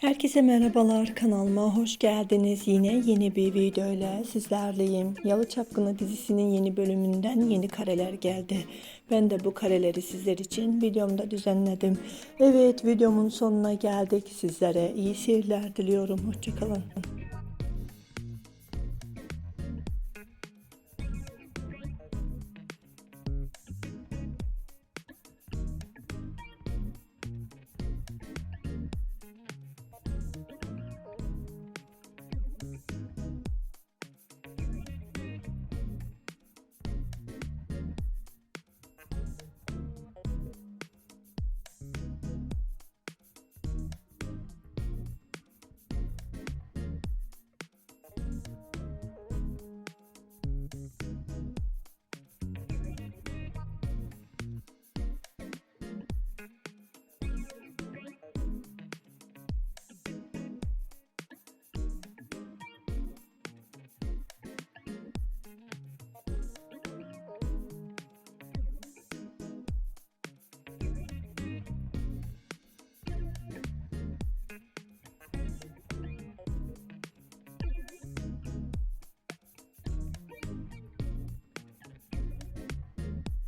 Herkese merhabalar kanalıma hoş geldiniz. Yine yeni bir video ile sizlerleyim. Yalı Çapkını dizisinin yeni bölümünden yeni kareler geldi. Ben de bu kareleri sizler için videomda düzenledim. Evet videomun sonuna geldik. Sizlere iyi seyirler diliyorum. Hoşçakalın.